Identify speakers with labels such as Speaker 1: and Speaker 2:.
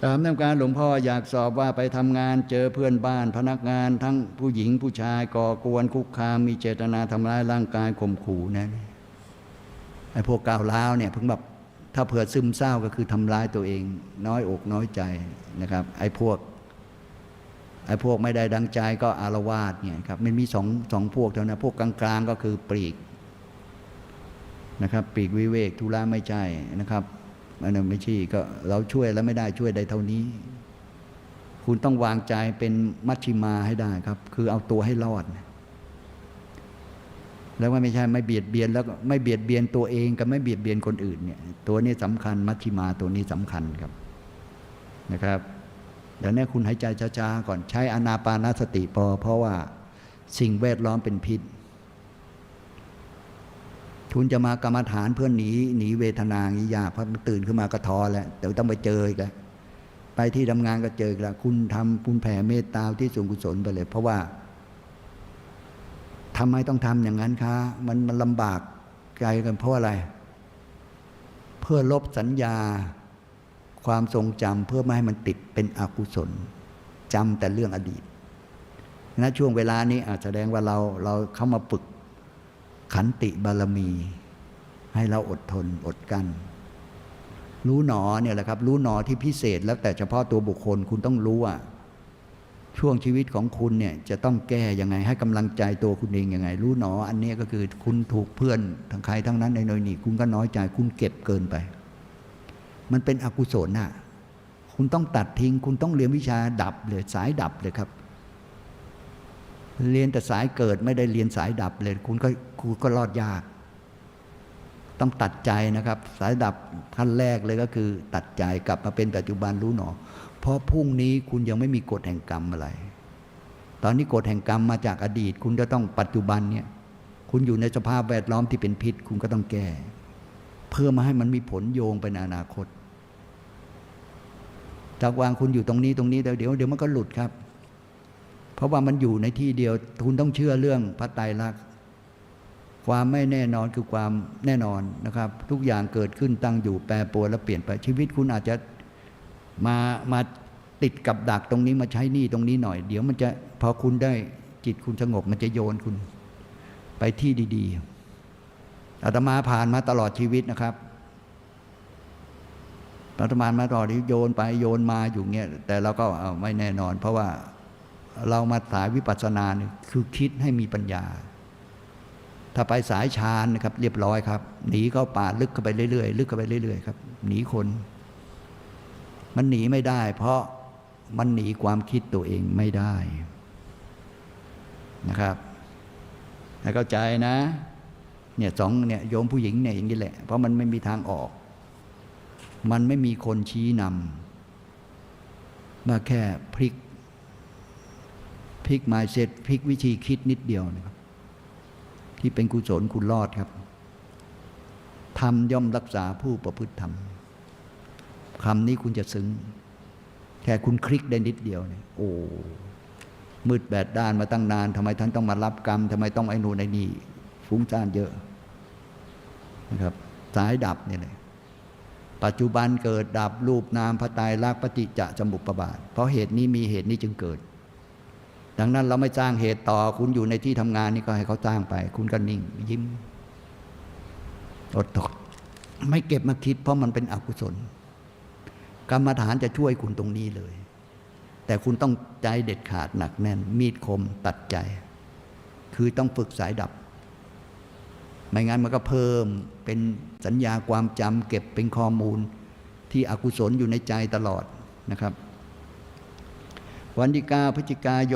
Speaker 1: กราบนำการหลวงพ่ออยากสอบว่าไปทำงานเจอเพื่อนบ้านพนักงานทั้งผู้หญิงผู้ชายก่อกวนคุกคามมีเจตนาทำร้ายร่างกายข่มขู่นะไอ้พวกก้าวร้าวเนี่ยเพิ่งแบบถ้าเผื่อซึมเศร้าก็คือทำร้ายตัวเอง น้อยอกน้อยใจนะครับ ไอ้พวกไอ้พวกไม่ได้ดังใจก็อารวาสเนี่ยครับมันมีสองสองพวกเท่านั้นพวกกลางๆก็คือปลีกนะครับ ปีกวิเวกทุระไม่ใช่นะครับ อันนั้นไม่ใช่ก็เราช่วยแล้วไม่ได้ช่วยได้เท่านี้ คุณต้องวางใจเป็นมัชชิมาให้ได้ครับ คือเอาตัวให้รอด แล้วว่าไม่ใช่ไม่เบียดเบียนแล้วไม่เบียดเบียนตัวเองกับไม่เบียดเบียนคนอื่นเนี่ย ตัวนี้สำคัญมัชชิมาตัวนี้สำคัญครับนะครับเดี๋ยวนี้คุณหายใจช้าๆก่อนใช้อนาปานสติพอเพราะว่าสิ่งแวดล้อมเป็นพิษ คุณจะมากรรมฐานเพื่อหนีหนีเวทนาอย่างนี้ยากเพราะมันตื่นขึ้นมาก็ท้อแล้วเดี๋ยวต้องไปเจออีกแล้วไปที่ทำงานก็เจออีกแล้วคุณทำคุณแผ่เมตตาที่ส่วนกุศลไปเลย เพราะว่าทำไมต้องทำอย่างนั้นคะมันมันลำบากใจกันเพราะอะไร เพื่อลบสัญญา ความทรงจำเพื่อไม่ให้มันติดเป็นอกุศลจำแต่เรื่องอดีตนะช่วงเวลานี้อาจแสดงว่าเราเราเข้ามาฝึก ขันติบารมี ให้เราอดทนอดกลั้นรู้หนอเนี่ยแหละครับ รู้หนอที่พิเศษแล้วแต่เฉพาะตัวบุคคลคุณต้องรู้ว่า ช่วงชีวิตของคุณเนี่ยจะต้องแก้ยังไงให้กำลังใจตัวคุณเองยังไง รู้หนอ อันนี้ก็คือคุณถูกเพื่อนทั้งใครทั้งนั้นในนอยนี่คุณก็น้อยใจคุณเก็บเกินไป มันเป็นอกุศลน่ะ คุณต้องตัดทิ้ง คุณต้องเรียนวิชาดับเลยสายดับเลยครับ เรียนแต่สายเกิดไม่ได้เรียนสายดับเลยคุณก็คุณก็รอดยาก ต้องตัดใจนะครับ สายดับขั้นแรกเลยก็คือ ตัดใจกลับมาเป็นปัจจุบันรู้หนอ เพราะพรุ่งนี้คุณยังไม่มีกฎแห่งกรรมอะไร ตอนนี้กฎแห่งกรรมมาจากอดีต คุณจะต้องปัจจุบันเนี่ย คุณอยู่ในสภาพแวดล้อมที่เป็นพิษ คุณก็ต้องแก้ เพื่อมาให้มันมีผลโยงไปในอนาคตจากวางคุณอยู่ตรงนี้ตรงนี้เดี๋ยวเดี๋ยวมันก็หลุดครับ เพราะว่ามันอยู่ในที่เดียว คุณต้องเชื่อเรื่องพระไตรลักษณ์ความไม่แน่นอนคือความแน่นอนนะครับ ทุกอย่างเกิดขึ้นตั้งอยู่แปรปรวนและเปลี่ยนไปชีวิตคุณอาจจะมามาติดกับดักตรงนี้มาใช้นี้ตรงนี้หน่อย เดี๋ยวมันจะพอคุณได้จิตคุณสงบมันจะโยนคุณ ไปที่ดี ๆอาตมาผ่านมาตลอดชีวิตนะครับรัฐบามาต่อที่โยนไปโยนมาอยู่เงี้ยแต่เราก็ไม่แน่นอน เพราะว่า เรามาสายวิปัสสนาเนี่ยคือคิดให้มีปัญญา ถ้าไปสายฌานนะครับ เรียบร้อยครับ หนีเข้าป่าลึกเข้าไปเรื่อยๆลึกเข้าไปเรื่อยๆครับหนีคน มันหนีไม่ได้ เพราะมันหนีความคิดตัวเองไม่ได้นะครับให้เข้าใจนะ เนี่ยสองเนี่ยโยมผู้หญิงเนี่ยอย่างนี้แหละ เพราะมันไม่มีทางออก มันไม่มีคนชี้นำมาแค่พลิก พลิกมาเสร็จพลิกวิธีคิดนิดเดียวนะครับ ที่เป็นกุศลคุณรอดครับทำย่อมรักษาผู้ประพฤติธรรมคำนี้คุณจะซึ้งแค่คุณคลิกได้นิดเดียวเนี่ยโอ้มืดแบดด้านมาตั้งนานทำไมท่านต้องมารับกรรมทำไมต้องไอ้นู่นไอ้นี่ฟุ้งซ่านเยอะนะครับสายดับเนี่ยเลยปัจจุบันเกิดดับรูปนามพระไตรลักปฏิจจสมุปบาท เพราะเหตุนี้มีเหตุนี้จึงเกิด ดังนั้นเราไม่สร้างเหตุต่อ คุณอยู่ในที่ทำงานนี่ก็ให้เขาสร้างไป คุณก็นิ่ง ยิ้มอดทนไม่เก็บมาคิด เพราะมันเป็นอกุศล กรรมฐานจะช่วยคุณตรงนี้เลย แต่คุณต้องใจเด็ดขาดหนักแน่น มีดคมตัดใจ คือต้องฝึกสายดับ ไม่งั้นมันก็เพิ่มเป็นสัญญาความจำเก็บเป็นข้อมูล ที่อกุศลอยู่ในใจตลอดนะครับ วันที่เก้าพฤศจิกายน